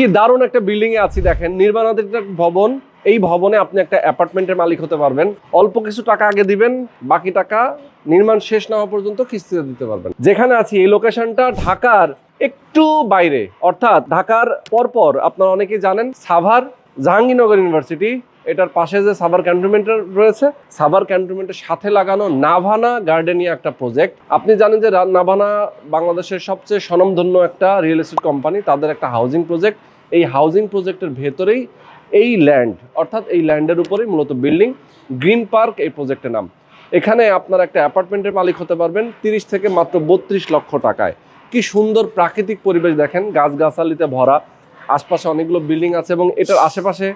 কি দারুণ একটা বিল্ডিং এ আছি দেখেন। নির্মাণাধীন ভবন। এই ভবনে আপনি একটা অ্যাপার্টমেন্টের মালিক হতে পারবেন। অল্প কিছু টাকা আগে দিবেন, বাকি টাকা নির্মাণ শেষ না হওয়া পর্যন্ত কিস্তিতে দিতে পারবেন। যেখানে আছি, এই লোকেশনটা ঢাকার একটু বাইরে। অর্থাৎ ঢাকার পরপর আপনারা অনেকেই জানেন, সাভার জাহাঙ্গীরনগর ইউনিভার্সিটি। এটার পাশে যে সাভার ক্যান্টনমেন্ট রয়েছে, সাভার ক্যান্টনমেন্টের সাথে লাগানো নাভানা গার্ডেনিয়া একটা প্রজেক্ট আপনি জানেন যে নাভানা বাংলাদেশের সবচেয়ে স্বনামধন্য একটা রিয়েল এস্টেট কোম্পানি তাদের একটা হাউজিং প্রজেক্ট এই হাউজিং প্রজেক্টের ভেতরেই এই ল্যান্ড অর্থাৎ এই ল্যান্ডের উপরেই মূলত বিল্ডিং গ্রিন পার্ক এই প্রজেক্টের নাম। এখানে আপনার একটা অ্যাপার্টমেন্টের মালিক হতে পারবেন, তিরিশ থেকে মাত্র বত্রিশ লক্ষ টাকায়। কি সুন্দর প্রাকৃতিক পরিবেশ দেখেন, গাছগাছালিতে ভরা, আশপাশে অনেকগুলো বিল্ডিং আছে এবং এটার আশেপাশে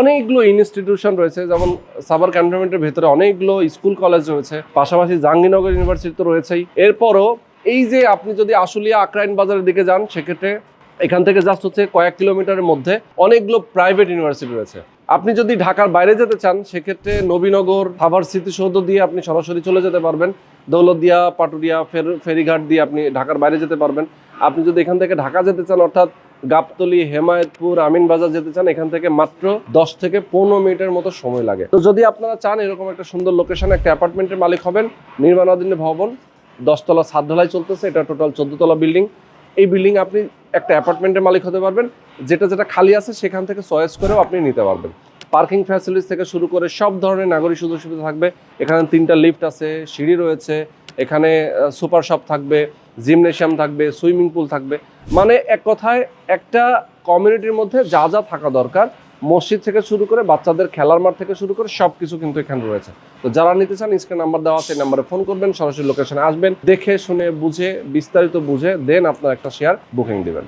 অনেকগুলো ইনস্টিটিউশন রয়েছে, যেমন সাবার ক্যান্টনমেন্টের ভেতরে অনেকগুলো স্কুল কলেজ রয়েছে, পাশাপাশি জাহাঙ্গীরনগর ইউনিভার্সিটি তো রয়েছেই। এরপরও এই যে আপনি যদি আশুলিয়া আক্রাইন বাজারের দিকে যান, সেক্ষেত্রে এখান থেকে জাস্ট হচ্ছে কয়েক কিলোমিটারের মধ্যে অনেকগুলো প্রাইভেট ইউনিভার্সিটি রয়েছে। আপনি যদি ঢাকার বাইরে যেতে চান, সেক্ষেত্রে নবীনগর, সাভার স্মৃতিসৌধ দিয়ে আপনি সরাসরি চলে যেতে পারবেন। দৌলতদিয়া, পাটুরিয়া, ফের ফেরিঘাট দিয়ে আপনি ঢাকার বাইরে যেতে পারবেন। আপনি যদি এখান থেকে ঢাকা যেতে চান, অর্থাৎ গাবতলি, হেমায়তপুর, আমিনবাজার যেতে চান, এখান থেকে মাত্র দশ থেকে পনেরো মিনিটের মতো সময় লাগে। তো যদি আপনারা চান, এরকম একটা সুন্দর লোকেশনে একটা অ্যাপার্টমেন্টের মালিক হবেন, নির্মাণাধীন ভবন, দশতলা সাত চলতেছে, এটা টোটাল চোদ্দতলা বিল্ডিং এই বিল্ডিং আপনি একটা অ্যাপার্টমেন্টের মালিক হতে পারবেন। যেটা যেটা খালি আছে সেখান থেকে চয়েস করেও আপনি নিতে পারবেন। পার্কিং ফ্যাসিলিটিস থেকে শুরু করে সব ধরনের নাগরিক সুযোগ সুবিধা থাকবে। এখানে তিনটা লিফট আছে, সিঁড়ি রয়েছে, এখানে সুপার শপ থাকবে জিমনেশিয়াম থাকবে সুইমিং পুল থাকবে। মানে এক কথায় একটা কমিউনিটির মধ্যে যা যা থাকা দরকার মসজিদ থেকে শুরু করে বাচ্চাদের খেলার মাঠ থেকে শুরু করে সব কিছু কিন্তু এখানে রয়েছে। তো যারা নিতে চান, স্ক্রিন নাম্বার দেওয়া সেই নাম্বারে ফোন করবেন, সরাসরি লোকেশনে আসবেন, দেখে, শুনে, বুঝে, বিস্তারিত বুঝে দেন আপনার একটা শেয়ার, বুকিং দিবেন।